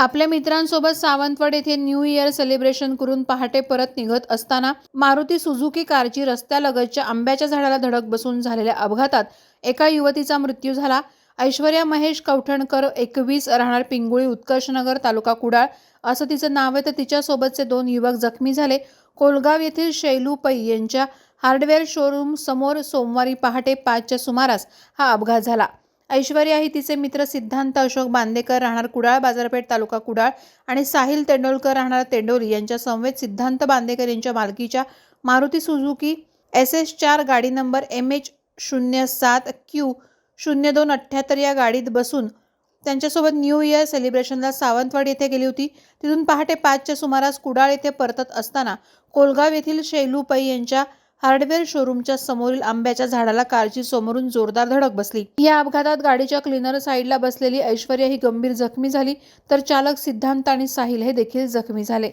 आपल्या मित्रांसोबत सावंतवाड येथे न्यू इयर सेलिब्रेशन करून पहाटे परत निघत असताना मारुती सुझुकी कारची रस्त्यालगतच्या आंब्याच्या झाडाला धडक बसून झालेल्या अपघातात एका युवतीचा मृत्यू झाला. ऐश्वर्या महेश कवठणकर एकवीस राहणार पिंगुळी उत्कर्षनगर तालुका कुडाळ. असं तिचं नाव आहे तर तिच्यासोबतचे दोन युवक जखमी झाले. कोलगाव येथील शैलू पै यांच्या हार्डवेअर शोरूम समोर सोमवारी पहाटे पाचच्या सुमारास हा अपघात झाला. ऐश्वर्या ही तिचे मित्र सिद्धांत अशोक बांदेकर राहणार कुडाळ बाजारपेठ तालुका कुडाळ आणि साहिल तेंडोलकर राहणार तेंडोली. यांच्या समवेत सिद्धांत बांदेकर यांच्या मालकीच्या मारुती सुझुकी एस एस चार गाडी नंबर एम एच शून्य सात क्यू शून्य दोन अठ्ठ्याहत्तर या गाडीत बसून त्यांच्यासोबत न्यू इयर सेलिब्रेशनला सावंतवाडी येथे गेली होती. तिथून पहाटे पाचच्या सुमारास कुडाळ येथे परतत असताना कोलगाव येथील शैलू पै यांच्या हार्डवेअर शोरूमच्या समोरील आंब्याच्या झाडाला कारची समोरून जोरदार धडक बसली. या अपघातात गाडीच्या क्लिनर साईडला बसलेली ऐश्वर्या ही गंभीर जखमी झाली तर चालक सिद्धांत आणि साहिल हे देखील जखमी झाले.